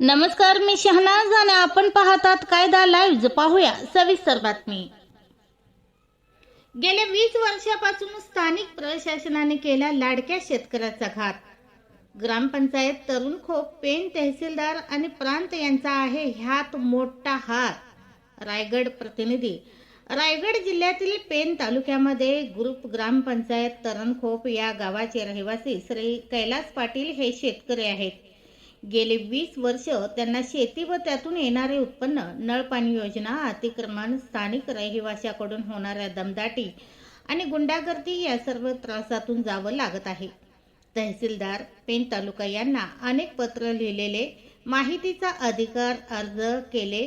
नमस्कार मी शहनाज आणि आपण पाहतात कायदा लाईव्ह पाहूया. सविस्तर बातमी. गेल्या वीस वर्षापासून स्थानिक प्रशासनाने केला लाडक्या शेतकऱ्याचा घात. ग्रामपंचायत तरुण खोप पेन तहसीलदार आणि प्रांत यांचा आहे ह्यात मोठा हात रायगड प्रतिनिधी. रायगड जिल्ह्यातील पेन तालुक्यामध्ये ग्रुप ग्रामपंचायत तरणखोप या गावाचे रहिवासी श्री कैलास पाटील हे शेतकरी आहेत. गेले वीस वर्ष त्यांना शेती व त्यातून येणारे उत्पन्न नळपाणी योजना अतिक्रमण स्थानिक रहिवाशाकडून होणाऱ्या दमदाटी आणि गुंडागर्दी या सर्व त्रासातून जावं लागत आहे. तहसीलदार पेन तालुका यांना अनेक पत्र लिहिलेले माहितीचा अधिकार अर्ज केले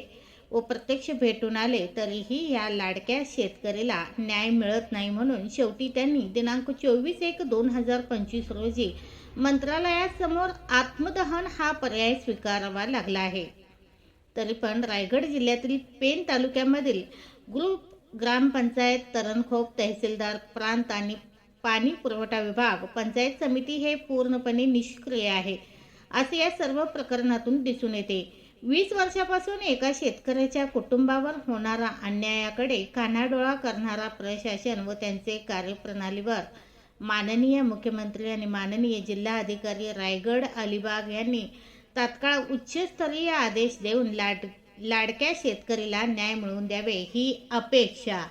व प्रत्यक्ष भेटून आले तरीही या लाडक्या शेतकरीला न्याय मिळत नाही म्हणून शेवटी त्यांनी दिनांक चोवीस एक दोन हजार पंचवीस रोजी मंत्रालयासमोर आत्मदहन हा पर्याय स्वीकारावा लागला आहे. तरी पण रायगड जिल्ह्यातील पेन तालुक्यामधील ग्रुप ग्रामपंचायत तरणखोप तहसीलदार प्रांत आणि पाणी पुरवठा विभाग पंचायत समिती हे पूर्णपणे निष्क्रिय आहे असे या सर्व प्रकरणातून दिसून येते. वीस वर्षापासून एका शेतकऱ्याच्या कुटुंबावर होणारा अन्यायाकडे कानाडोळा करणारा प्रशासन व त्यांचे कार्यप्रणालीवर माननीय मुख्यमंत्री आणि माननीय जिल्हा अधिकारी रायगड अलिबाग यांनी तात्काळ उच्चस्तरीय आदेश देऊन लाड लाडक्या शेतकरीला न्याय मिळवून द्यावे ही अपेक्षा